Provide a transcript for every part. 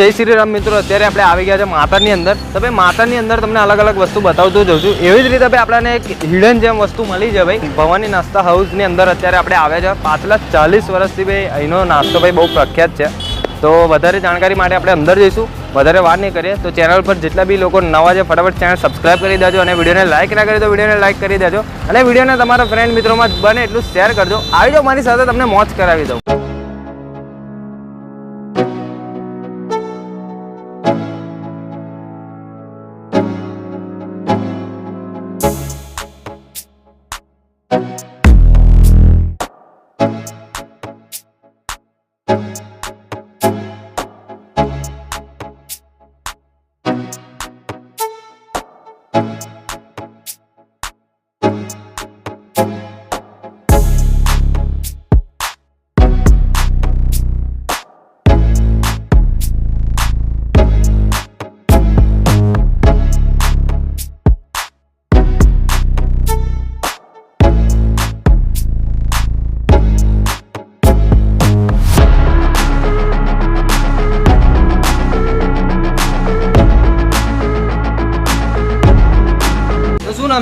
જય શ્રી રામ મિત્રો, અત્યારે આપણે આવી ગયા છે માતાની અંદર. તો ભાઈ, માતાની અંદર તમને અલગ અલગ વસ્તુ બતાવતું જઉં છું. એવી જ રીતે ભાઈ, આપણને એક હિડન જેમ વસ્તુ મળી છે ભાઈ. ભવાની નાસ્તા હાઉસની અંદર અત્યારે આપણે આવ્યા છે. પાછલા ચાલીસ વર્ષથી ભાઈ, અહીંનો નાસ્તો ભાઈ બહુ પ્રખ્યાત છે. તો વધારે જાણકારી માટે આપણે અંદર જઈશું. વધારે વાર નહીં કરીએ. તો ચેનલ પર જેટલા બી લોકો નવા છે, ફટાફટ ચેનલ સબસ્ક્રાઈબ કરી દેજો અને વિડીયોને લાઇક ના કરી તો વિડીયોને લાઇક કરી દેજો. અને વિડીયોને તમારા ફ્રેન્ડ મિત્રોમાં બને એટલું શેર કરજો. આવી જાઓ, મારી સાથે તમને મોજ કરાવી દઉં. તો શું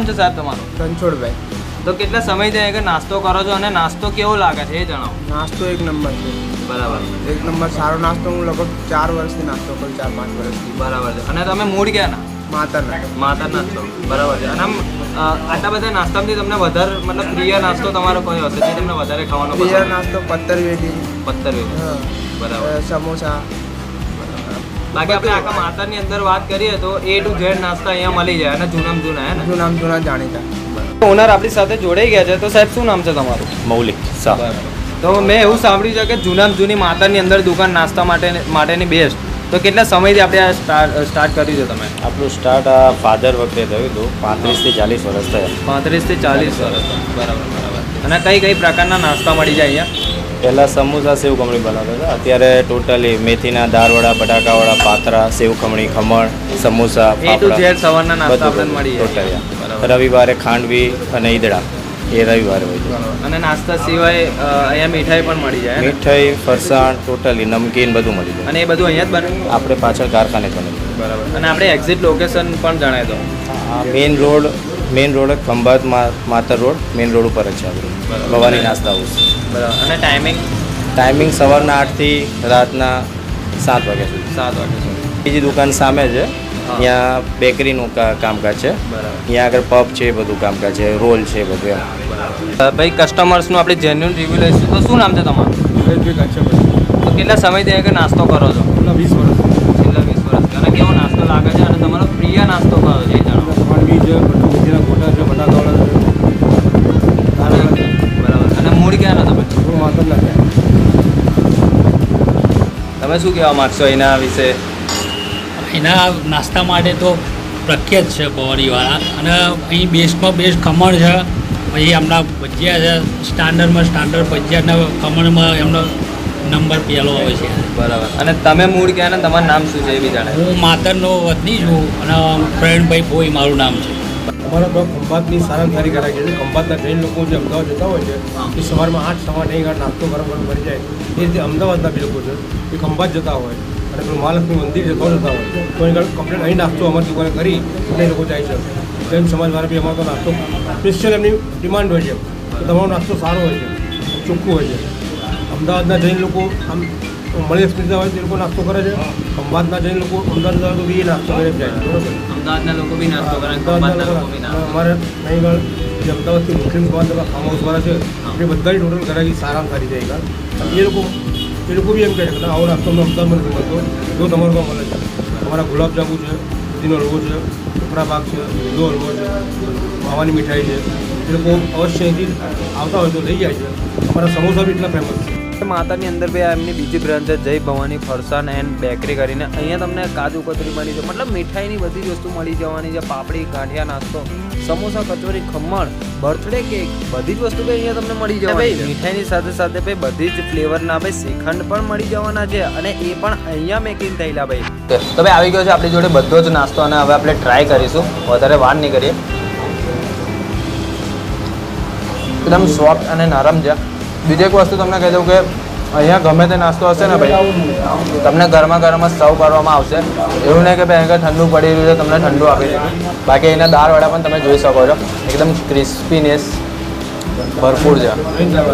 છે સાહેબ તમારો? રણછોડભાઈ તો કેટલા સમયથી થાય કે નાસ્તો કરો છો અને નાસ્તો કેવો લાગે છે એ જણાવો. નાસ્તો એક નંબર છે. બરાબર. એક નંબર સારો નાસ્તો હું લગભગ ચાર વર્ષથી નાસ્તો કરું ચાર પાંચ વર્ષથી. બરાબર છે. અને તમે મૂળ ક્યાં ના માતાના માતા નાસ્તો બરાબર છે. અને આમ આટલા બધા નાસ્તામાંથી તમને વધારે મતલબ પ્રિય નાસ્તો તમારો કયો હશે? જે તમને વધારે ખાવાનો પ્રિય નાસ્તો પત્તર વેટી પત્તર વેટી હા, બરાબર. સમોસા. બાકી આપણે આખા માતાની અંદર વાત કરીએ તો એ ટુ ઝેડ નાસ્તા અહીંયા મળી જાય અને જૂનામ જૂના હે ને? જૂનામ જૂના જાણીતા ઓનર આપણી સાથે જોડાઈ ગયા છે. તો સાહેબ શું નામ છે તમારું? મૌલિક શાહ. તો મેં એવું સાંભળ્યું છે કે જૂનામ જૂની માતાની અંદર દુકાન નાસ્તા માટે માટેની બેસ્ટ તો કેટલા સમયથી આપણે આ સ્ટાર્ટ સ્ટાર્ટ કર્યું છે તમે? આપણું સ્ટાર્ટ આ ફાધર વખતે થયું હતું. પાંત્રીસથી ચાલીસ વર્ષ થયા. પાંત્રીસથી ચાલીસ વર્ષ. બરાબર બરાબર. અને કઈ કઈ પ્રકારના નાસ્તા મળી જાય અહીંયા? પહેલાં સમોસા સેવ ખમણી બનાવતા હતા. અત્યારે ટોટલી મેથીના દાળવડા બટાકાવાળા પાતરા સેવ ખમણી ખમણ સમોસા ફાફડા સવારના નાસ્તા આપણને મળી ટોટલી રવિવારે ખાંડવી અને ઈદડા એ રવિવારે હોય છે. અને નાસ્તા સિવાય અહીંયા મીઠાઈ પણ મળી જાય મીઠાઈ ફરસાણ ટોટલી નમકીન બધું મળી જાય. અને એ બધું અહીંયા જ બને? આપણે પાછળ કારખાને બને બરાબર. અને આપણે એક્ઝિટ લોકેશન પણ જણાવી દો. Main road main road Khambhat મા- માતર રોડ મેઇન રોડ ઉપર જ છે આપણું. ભવાની નાસ્તા હાઉસ બરાબર. અને ટાઈમિંગ ટાઈમિંગ સવારના આઠથી રાતના સાત વાગ્યા સુધી. સાત વાગ્યા સુધી. બીજી દુકાન સામે છે. ત્યાં બેકરીનું કા- કામકાજ છે. બરાબર. ત્યાં આગળ પબ છે બધું કામકાજ છે રોલ છે બધું એમ. ભાઈ કસ્ટમર્સનું આપણે જેન્યુન રિવ્યુ લઈશું. તો શું નામ છે તમારું? તો કેટલા સમયથી આગળ નાસ્તો કરો છો? વીસ વર્ષ. છેલ્લા વીસ વર્ષ. અને કેવો નાસ્તો લાગે છે? અને તમારો પ્રિય નાસ્તો કયો છે એ જણાવો. છે બટાકાવાળા તમે શું કહેવા માગશો એના વિશે? એના નાસ્તા માટે તો પ્રખ્યાત છે પવાડીવાળા અને અહીં બેસ્ટમાં બેસ્ટ ખમણ છે. પછી એમના ભજીયા છે. સ્ટાન્ડર્ડમાં સ્ટાન્ડર્ડ ભજીયાના ખમણમાં એમનો નંબર પહેલો આવે છે. બરાબર. અને તમે મૂળ ક્યાં ને તમારું નામ શું છે એ બી જાણે. હું માતરનો વતની છું અને પ્રવીણભાઈ ભોઈ મારું નામ છે. અમારા તો ખંભાતની સારામાં સારી કરાય છે. ખંભાતના જૈન લોકો જે અમદાવાદ જતા હોય છે, એ સવારમાં આઠ સવા નહીં ગાંઠ નાસ્તો ગરમ ગરમ મળી જાય. એ રીતે અમદાવાદના બી લોકો છે, એ ખંભાત જતા હોય. અને પેલું મહાલક્ષ્મી મંદિર જતા જતા હોય. તો એ કમ્પ્લેટ અહીં નાસ્તો અમારી દુકાને કરી અને લોકો જાય છે. જૈન સમાજવાળા બી અમારો નાસ્તો સ્પેશિયલ એમની ડિમાન્ડ હોય છે. તમારો નાસ્તો સારો હોય છે, ચોખ્ખું હોય છે. અમદાવાદના જૈન લોકો આમ મળી સ્પીડતા હોય તે લોકો નાસ્તો કરે છે. અમદાવાદના જઈને લોકો અમદાવાદ આવે તો બી એ નાસ્તો કરે જાય અમદાવાદના લોકો બી નાસ્તો કરે ખંભાતના લોકો. બી નાસ્તો. અમારે નહીં ગળ જે અમદાવાદથી મુસ્લિમ સમાજ ફાર્મ હાઉસવાળા છે એ બધાની ટોટલ ઘરાકી સારામાં સારી જાય ગળ એ લોકો એ લોકો બી એમ કહે છે કે આવો નાસ્તો અમને અમદાવાદમાં નથી મળતો. જો તમારો પણ મળે છે. અમારા ગુલાબજાંબુ છે દૂધીનો હલવો છે ટુકડા પાક છે દૂધો હલવો છે માવાની મીઠાઈ છે. એ લોકો અવશ્ય અહીંથી આવતા હોય તો લઈ જાય છે. અમારા સમોસા બી એટલા ફેમસ છે. માતાની અંદર બી એમની બીજી બ્રાન્ચ છે જય ભવાની ફરસાન એન્ડ બેકરી કરીને. અહીંયા તમને કાજુ કતરી મળી છે મતલબ મીઠાઈની બધી જ વસ્તુ મળી જવાની છે. પાપડી ગાંઠિયા નાસ્તો સમોસા કચોરી ખમણ બર્થડે કેક બધી જ વસ્તુ ભાઈ અહીંયા તમને મળી જવાની ભાઈ મીઠાઈની સાથે સાથે ભાઈ બધી જ ફ્લેવરના ભાઈ શ્રીખંડ પણ મળી જવાના છે અને એ પણ અહીંયા મેકિંગ થયેલા ભાઈ. તો ભાઈ આવી ગયો છે આપણી જોડે બધો જ નાસ્તો અને હવે આપણે ટ્રાય કરીશું. વધારે વાર નહીં કરીએ. એકદમ સોફ્ટ અને નરમ છે. બીજી એક વસ્તુ તમને કહી દઉં કે અહીંયા ગમે તે નાસ્તો હશે ને ભાઈ, તમને ગરમા ગરમ જ સર્વ કરવામાં આવશે. એવું નહીં કે ભાઈ અહીંયા ઠંડુ પડી રહ્યું છે, તમને ઠંડુ આપી દીધું બાકી એના દાળવાળા પણ તમે જોઈ શકો છો. એકદમ ક્રિસ્પીનેસ ભરપૂર છે. જૈન દાળ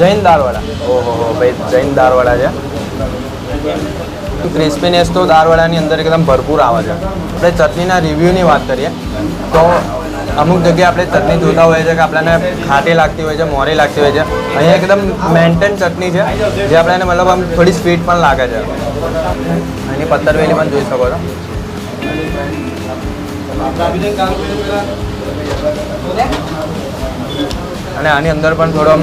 જૈન દાળ દાળવાળા ઓહો ભાઈ, જૈન દાળવાળા છે. ક્રિસ્પીનેસ તો દાળવાળાની અંદર એકદમ ભરપૂર આવે છે. આપણે ચટણીના રિવ્યૂની વાત કરીએ, તો અમુક જગ્યાએ આપણે ચટણી જોતા હોઈએ છીએ કે આપણને ખાટી લાગતી હોય છે, મોરી લાગતી હોય છે. અહીંયા એકદમ મેન્ટેન ચટણી છે, જે આપણને મતલબ આમ થોડી સ્વીટ પણ લાગે છે. એની પત્તરવેલી પણ જોઈ શકો છો. અને આની અંદર પણ થોડો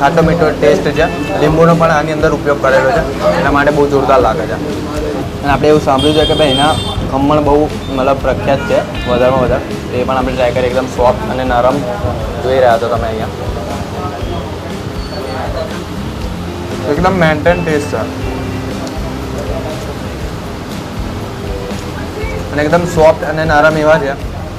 ખાટો મીઠો ટેસ્ટ છે. લીંબુનો પણ આની અંદર ઉપયોગ કરેલો છે. એના માટે બહુ જોરદાર લાગે છે. અને આપણે એવું સાંભળ્યું છે કે ભાઈ એના ખમણ બહુ મતલબ પ્રખ્યાત છે વધારેમાં વધારે. તો એ પણ આપણે ટ્રાય કરીએ એકદમ સોફ્ટ અને નરમ જોઈ રહ્યા છો તમે અહીંયા. એકદમ મેન્ટેન ટેસ્ટ છે. અને એકદમ સોફ્ટ અને નરમ એવા છે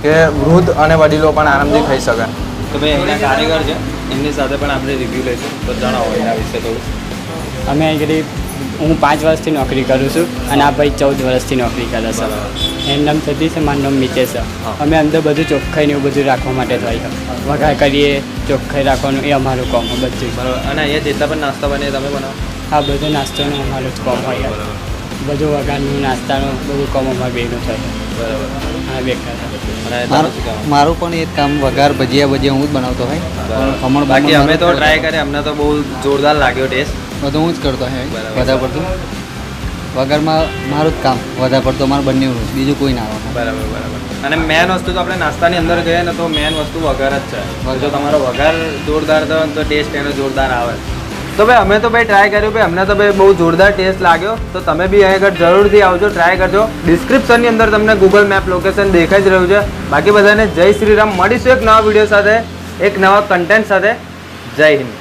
કે વૃદ્ધ અને વડીલો પણ આરામથી ખાઈ શકે. તો ભાઈ અહીંના કારીગર છે. એમની સાથે પણ આપણે રિવ્યૂ લઈશું. તો જણાવો એના વિશે થોડું. અમે આગળ હું પાંચ વર્ષથી નોકરી કરું છું અને આ ભાઈ ચૌદ વર્ષથી નોકરી કરે છે. એમ નામ થતી છે મારું નામ મિતેશ છે. અમે અંદર બધું ચોખ્ખાઈ ને એવું બધું રાખવા માટે થાય છે. વઘાર કરીએ ચોખ્ખાઈ રાખવાનું એ અમારું કામ હોય બધું. બરાબર. અને અહીંયા જેટલા પણ નાસ્તા બને તમે બનાવો? આ બધો નાસ્તાનું અમારું જ કામ હોય છે. બધું વઘારનું નાસ્તાનું બધું કામ અમારું બેનું થાય બરાબર. હા બેકાર? મારું પણ એ કામ વઘાર ભજીયા ભજીયા હું જ બનાવતો હોય. ખમણ બાકી અમે તો ટ્રાય કરીએ અમને તો બહુ જોરદાર લાગ્યો ટેસ્ટ બધું હું જ કરતો હે વધારે પડતું. વગરમાં મારું જ કામ વધારે પડતું મારું બંને બીજું કોઈ ના આવે બરાબર બરાબર. અને મેન વસ્તુ તો આપણે નાસ્તાની અંદર ગઈએ ને તો મેન વસ્તુ વઘાર જ છે. જો તમારો વઘાર જોરદાર થયો તો ટેસ્ટ એનો જોરદાર આવે. તો ભાઈ અમે તો ભાઈ ટ્રાય કર્યું ભાઈ અમને તો ભાઈ બહુ જોરદાર ટેસ્ટ લાગ્યો. તો તમે બી અહીં આગળ જરૂરથી આવજો ટ્રાય કરજો. ડિસ્ક્રિપ્શનની અંદર તમને ગૂગલ મેપ લોકેશન દેખાઈ જ રહ્યું છે. બાકી બધાને જય શ્રી રામ. મળીશું એક નવા વીડિયો સાથે એક નવા કન્ટેન્ટ સાથે. જય હિન્દ.